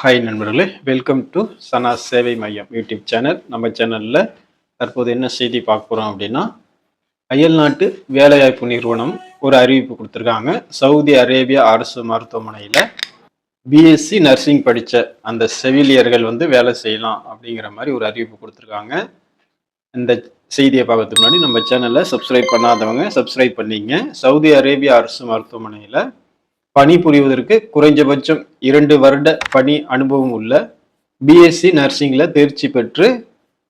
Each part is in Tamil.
ஹாய் நண்பர்களே. வெல்கம் டு சனா சேவை மையம் யூடியூப் சேனல் நம்ம சேனலில் தற்போது என்ன செய்தி பார்க்க போகிறோம் அப்படின்னா அயல் நாட்டு வேலைவாய்ப்பு நிறுவனம் ஒரு அறிவிப்பு கொடுத்துருக்காங்க. சவுதி அரேபியா அரசு மருத்துவமனையில் பிஎஸ்சி நர்சிங் படித்த அந்த செவிலியர்கள் வந்து வேலை செய்யலாம் அப்படிங்கிற மாதிரி ஒரு அறிவிப்பு கொடுத்துருக்காங்க. இந்த செய்தியை பார்க்கறதுக்கு முன்னாடி நம்ம சேனலை சப்ஸ்கிரைப் பண்ணாதவங்க சப்ஸ்கிரைப் பண்ணிங்க. சவுதி அரேபியா அரசு மருத்துவமனையில் பணிபுரிவதற்கு குறைஞ்சபட்சம் இரண்டு வருட பணி அனுபவம் உள்ள பிஎஸ்சி நர்சிங்கில் தேர்ச்சி பெற்று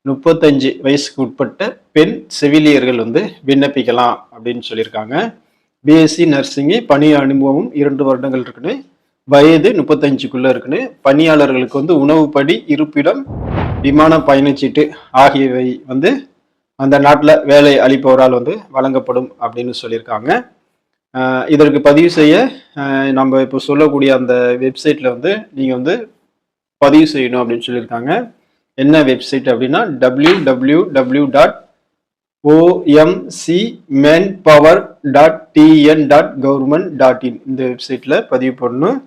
முப்பத்தஞ்சு வயசுக்கு உட்பட்ட பெண் செவிலியர்கள் வந்து விண்ணப்பிக்கலாம் அப்படின்னு சொல்லியிருக்காங்க. பிஎஸ்சி நர்சிங்கு பணி அனுபவம் இரண்டு வருடங்கள் இருக்குன்னு வயது முப்பத்தஞ்சுக்குள்ளே இருக்குன்னு பணியாளர்களுக்கு வந்து உணவுப்படி இருப்பிடம் விமான பயணச்சீட்டு ஆகியவை வந்து அந்த நாட்டில் வேலை அளிப்பவரால் வந்து வழங்கப்படும் அப்படின்னு சொல்லியிருக்காங்க. இதற்கு பதிவு செய்ய நம்ம இப்போ சொல்லக்கூடிய அந்த வெப்சைட்டில் வந்து நீங்கள் வந்து பதிவு செய்யணும் அப்படின்னு சொல்லியிருக்காங்க. என்ன வெப்சைட் அப்படின்னா W W W dot OMC man power dot TN dot government dot in இந்த வெப்சைட்டில் பதிவு பண்ணணும்.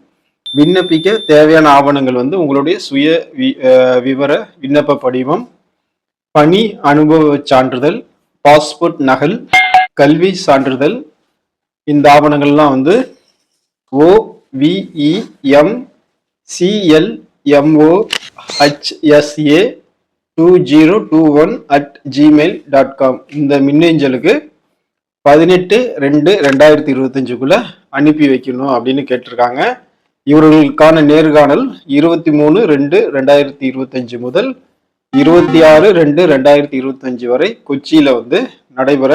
விண்ணப்பிக்க தேவையான ஆவணங்கள் வந்து உங்களுடைய சுய வி- விவர விண்ணப்ப படிவம் பணி அனுபவ சான்றிதழ் பாஸ்போர்ட் நகல் கல்வி சான்றிதழ் இந்த ஆவணங்கள்லாம் வந்து OVEM CLMO HSA two zero two one at Gmail dot com. இந்த மின்னஞ்சலுக்கு பதினெட்டு ரெண்டு ரெண்டாயிரத்தி இருபத்தஞ்சுக்குள்ளே அனுப்பி வைக்கணும் அப்படின்னு கேட்டிருக்காங்க. இவர்களுக்கான நேர்காணல் இருபத்தி மூணு ரெண்டு ரெண்டாயிரத்தி இருபத்தஞ்சு முதல் இருபத்தி ஆறு ரெண்டு ரெண்டாயிரத்தி இருபத்தஞ்சு வரை கொச்சியில் வந்து நடைபெற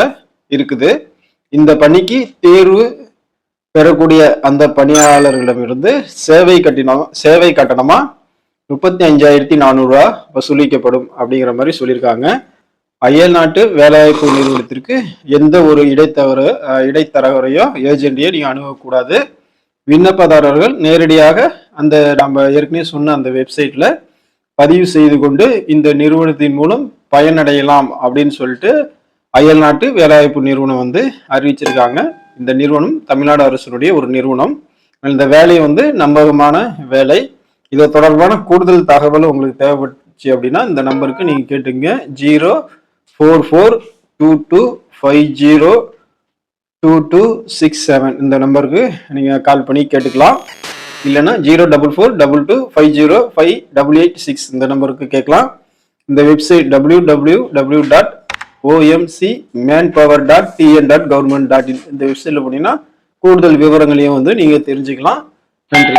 இருக்குது. இந்த பணிக்கு தேர்வு பெறக்கூடிய அந்த பணியாளர்களிடமிருந்து சேவை கட்டணம் சேவை கட்டணமா முப்பத்தி அஞ்சாயிரத்தி நானூறுரூவா வசூலிக்கப்படும் அப்படிங்கிற மாதிரி சொல்லியிருக்காங்க. அயல் நாட்டு வேலைவாய்ப்பு நிறுவனத்திற்கு எந்த ஒரு இடைத்தவற இடைத்தரகரையோ ஏஜென்ட்டையோ நீங்கள் அணுகக்கூடாது. விண்ணப்பதாரர்கள் நேரடியாக அந்த நம்ம ஏற்கனவே சொன்ன அந்த வெப்சைட்டில் பதிவு செய்து கொண்டு இந்த நிறுவனத்தின் மூலம் பயனடையலாம் அப்படின்னு சொல்லிட்டு அயல் நாட்டு வேலைவாய்ப்பு நிறுவனம் வந்து அறிவிச்சிருக்காங்க. இந்த நிறுவனம் தமிழ்நாடு அரசினுடைய ஒரு நிறுவனம். இந்த வேலை வந்து நம்பகமான வேலை. இது தொடர்பான கூடுதல் தகவல் உங்களுக்கு தேவைப்பட்டுச்சு அப்படின்னா இந்த நம்பருக்கு நீங்க கேட்டுங்க zero four four two two five zero two two six seven. இந்த நம்பருக்கு நீங்கள் கால் பண்ணி கேட்டுக்கலாம். இல்லைன்னா zero double four double two five zero five double eight six இந்த நம்பருக்கு கேட்கலாம். இந்த website W W W dot OMC man power dot TN dot government dot in இந்த வெப்சைட்டில் போனீங்கன்னா கூடுதல் விவரங்களையும் வந்து நீங்கள் தெரிஞ்சுக்கலாம். நன்றி.